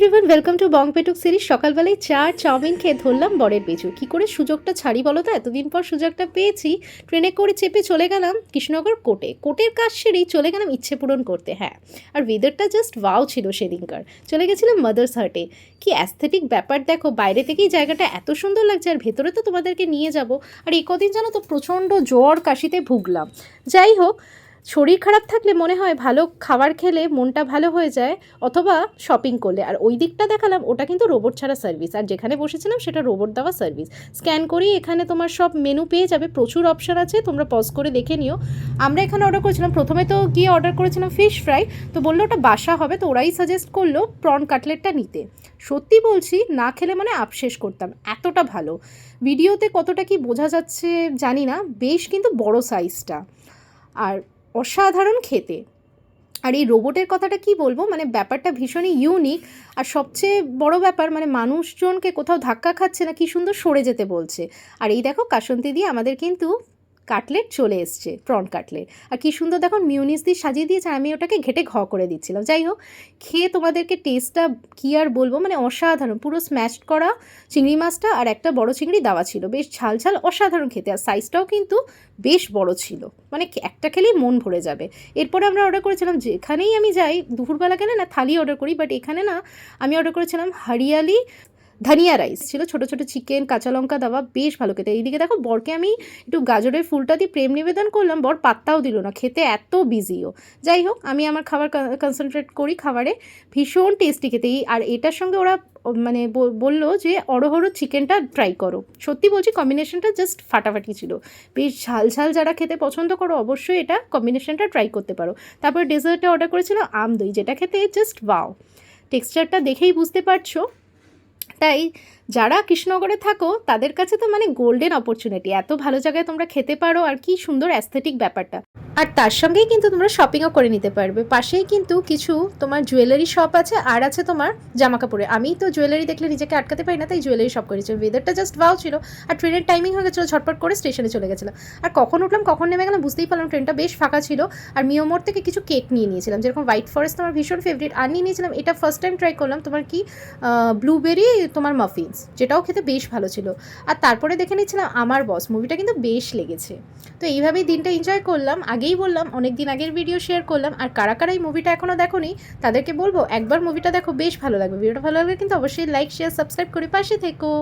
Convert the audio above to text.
Everyone welcome to Bong Petuk series সকালবেলায় চা chowmein খেয়ে ধরলাম বরের পিছু কী করে সুযোগটা ছাড়ি বলো তো? এতদিন পর সুযোগটা পেয়েছি। ট্রেনে করে চেপে চলে গেলাম কৃষ্ণনগর কোর্টে। কোর্টের কাজ সেরেই চলে গেলাম ইচ্ছে পূরণ করতে হ্যাঁ। আর ওয়েদারটা জাস্ট ওয়াও ছিল সেদিনকার। চলে গেছিলাম মাদার্স হার্টে কি অ্যাস্থেটিক ব্যাপার দেখো, বাইরে থেকেই জায়গাটা এত সুন্দর লাগছে আর ভেতরে তো তোমাদেরকে নিয়ে যাব। আর এই কদিন জানো তো প্রচণ্ড জ্বর কাশিতে ভুগলাম। যাই হোক শরীর খারাপ থাকলে মনে হয় ভালো খাবার খেলে মনটা ভালো হয়ে যায়, অথবা শপিং করলে। আর ওই দিকটা দেখালাম, ওটা কিন্তু রোবট ছাড়া সার্ভিস আর যেখানে বসেছিলাম, সেটা রোবট দেওয়া সার্ভিস স্ক্যান করেই এখানে তোমার সব মেনু পেয়ে যাবে, প্রচুর অপশান আছে, তোমরা পজ করে দেখে নিও। আমরা এখানে অর্ডার করেছিলাম, প্রথমে তো গিয়ে অর্ডার করেছিলাম ফিশ ফ্রাই তো বলল ওটা বাসা হবে, তো ওরাই সাজেস্ট করল প্রন কাটলেটটা নিতে। সত্যি বলছি, না খেলে মানে আপশেষ করতাম, এতটা ভালো। ভিডিওতে কতটা কি বোঝা যাচ্ছে জানি না, বেশ কিন্তু বড় সাইজটা আর অসাধারণ খেতে। আর এই রোবটের কথাটা কি বলব? মানে ব্যাপারটা ভীষণই ইউনিক আর সবচেয়ে বড় ব্যাপার মানে মানুষজনকে কোথাও ধাক্কা খাচ্ছে না, কি সুন্দর সরে যেতে বলছে। আর এই দেখো কাসন্তি দিয়ে আমাদের কিন্তু কাটলেট চলে এসছে প্রন কাটলেট আর কি সুন্দর দেখো মিউনিস দিয়ে সাজিয়ে দিয়েছে আমি ওটাকে ঘেটে ঘ করে দিচ্ছিলাম। যাই হোক, খেয়ে তোমাদেরকে টেস্টটা কী আর বলব মানে অসাধারণ, পুরো স্ম্যাশ করা চিংড়ি মাছটা আর একটা বড় চিংড়ি দেওয়া ছিল। বেশ ঝাল ঝাল, অসাধারণ খেতে। আর সাইজটাও কিন্তু বেশ বড় ছিল। মানে একটা খেলেই মন ভরে যাবে। এরপরে আমরা অর্ডার করেছিলাম, যেখানেই আমি যাই, দুপুরবেলা গেলে না, থালি অর্ডার করি বাট এখানে না, আমি অর্ডার করেছিলাম, হরিয়ালি ধনিয়া রাইস ছিল, ছোটো ছোটো চিকেন কাঁচা লঙ্কা দেওয়া বেশ ভালো খেতে। এইদিকে দেখো বরকে আমি একটু গাজরের ফুলটা দিয়ে প্রেম নিবেদন করলাম, বর পাত্তাও দিল না, খেতে এত বিজিও যাই হোক, আমি আমার খাবার কনসেন্ট্রেট করি খাবারে, ভীষণ টেস্টি খেতে। আর এটার সঙ্গে ওরা মানে বলল যে অড়হড় চিকেনটা ট্রাই করো। সত্যি বলছি কম্বিনেশনটা জাস্ট ফাটাফাটি ছিল। বেশ ঝাল ঝাল যারা খেতে পছন্দ করো, অবশ্যই এটা কম্বিনেশনটা ট্রাই করতে পারো। তারপর ডেজার্টে অর্ডার করেছিলাম আম দই, যেটা খেতে জাস্ট ওয়াও টেক্সচারটা দেখেই বুঝতে পারছ। তাই যারা কৃষ্ণনগরে থাকো, তাদের কাছে তো মানে গোল্ডেন অপরচুনিটি এত ভালো জায়গায় তোমরা খেতে পারো, আর কি সুন্দর অ্যাস্থেটিক ব্যাপারটা। আর তার সঙ্গেই কিন্তু তোমরা শপিংও করে নিতে পারবে। পাশেই কিন্তু কিছু তোমার জুয়েলারি শপ আছে, আর আছে তোমার জামা কাপড়ে আমি তো জুয়েলারি দেখলে নিজেকে আটকাতে পারি না, তাই জুয়েলারি শপ করেছি ওয়েদারটা জাস্ট ভাও ছিল, আর ট্রেনের টাইমিং হয়ে গেছিল, ঝটপট করে স্টেশনে চলে গেছিলাম। আর কখন উঠলাম, কখন নেমে গেলাম বুঝতেই পারলাম ট্রেনটা বেশ ফাঁকা ছিল। আর মিওমোর থেকে কিছু কেক নিয়ে নিয়েছিলাম, যেরকম হোয়াইট ফরেস্ট আমার ভীষণ ফেভারিট আর নিয়ে নিয়েছিলাম, এটা ফার্স্ট টাইম ট্রাই করলাম তোমার কি ব্লুবেরি তোমার মাফিনস যেটাও খেতে বেশ ভালো ছিল। আর তারপরে দেখে নিচ্ছিলাম আমার বস মুভিটা কিন্তু বেশ লেগেছে। তো এইভাবেই দিনটা এনজয় করলাম। আগেই বললাম অনেক দিন আগের ভিডিও শেয়ার করলাম, আর কারা কারা এই মুভিটা এখনও দেখোনি, তাদেরকে বলব, একবার মুভিটা দেখো, বেশ ভালো লাগবে। ভিডিওটা ভালো লাগলে কিন্তু অবশ্যই লাইক শেয়ার সাবস্ক্রাইব করে পাশে থেকো।